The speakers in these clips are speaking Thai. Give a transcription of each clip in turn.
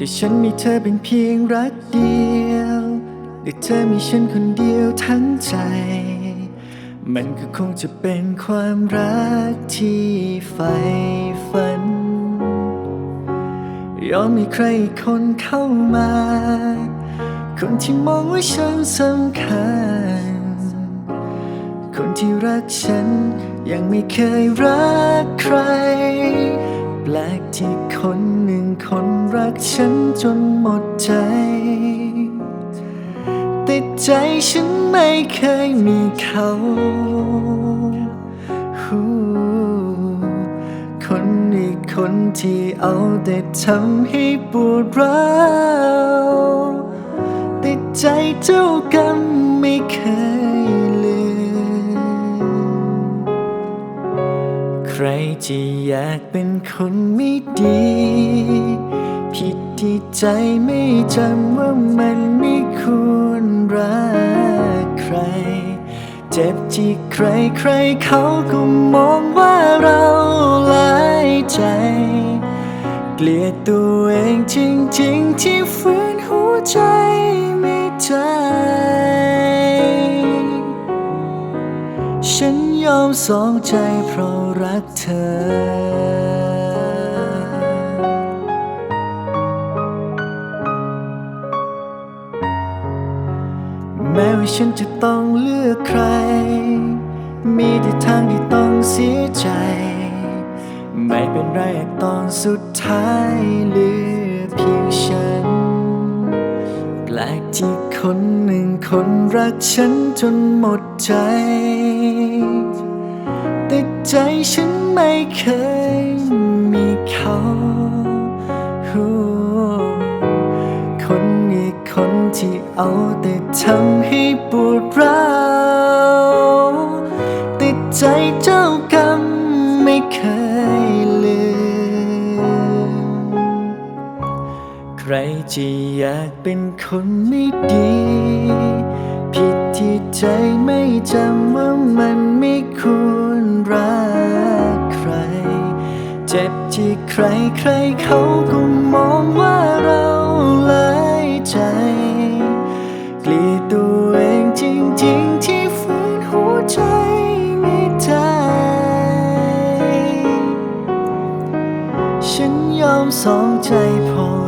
แต่ฉันมีเธอเป็นเพียงรักเดียวและเธอมีฉันคนเดียวทั้งใจ มันก็คงจะเป็นความรักที่ใฝ่ฝัน ยอมมีใครคนเข้ามา คนที่มองว่าฉันสำคัญ คนที่รักฉันยังไม่เคยรักใคร ปลกที่คนหนึ่งคนรักฉันจนหมดใจ แต่ใจฉันไม่เคยมีเขาหูคนอีกคนที่เอาแต่ทำให้ปวดร้าวแต่ใจเจ้ากร รจะอยากเป็นคนไม่ดี ผิดที่ใจไม่จำว่ามันไม่ควรรักใคร เจ็บที่ใครใครเขาก็มองว่าเราหลายใจ เกลียดตัวเองจริงๆที่ฝืน สองใจเพราะรักเธอแม้ว่าฉันจะต้องเลือกใคร มีแต่ทางที่ต้องเสียใจ ไม่เป็นไรหากตอนสุดท้ายเหลือเพียงฉัน แปลกที่คนหนึ่งคนรักฉันจนหมดใจ ใจฉันไม่เคยมีเขาคนอีกคนที่เอาแต่ทำให้ปวดร้าวแต่ใจเจ้ากรรมไม่เคยลืม ใครจะอยากเป็นคนไม่ดี ผิดที่ใจไม่จำว่ามันไม่ควรรัก ใครใครเขาก็มองว่าเราหลายใจ เกลียดตัวเองจริงๆ ที่ฝืนหัวใจไม่ได้ฉันยอมสองใจพอ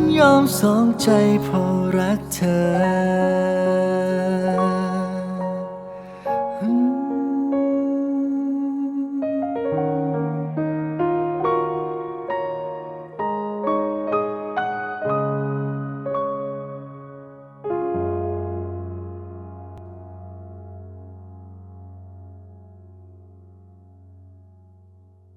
ยอมสองใจพอรักเธอ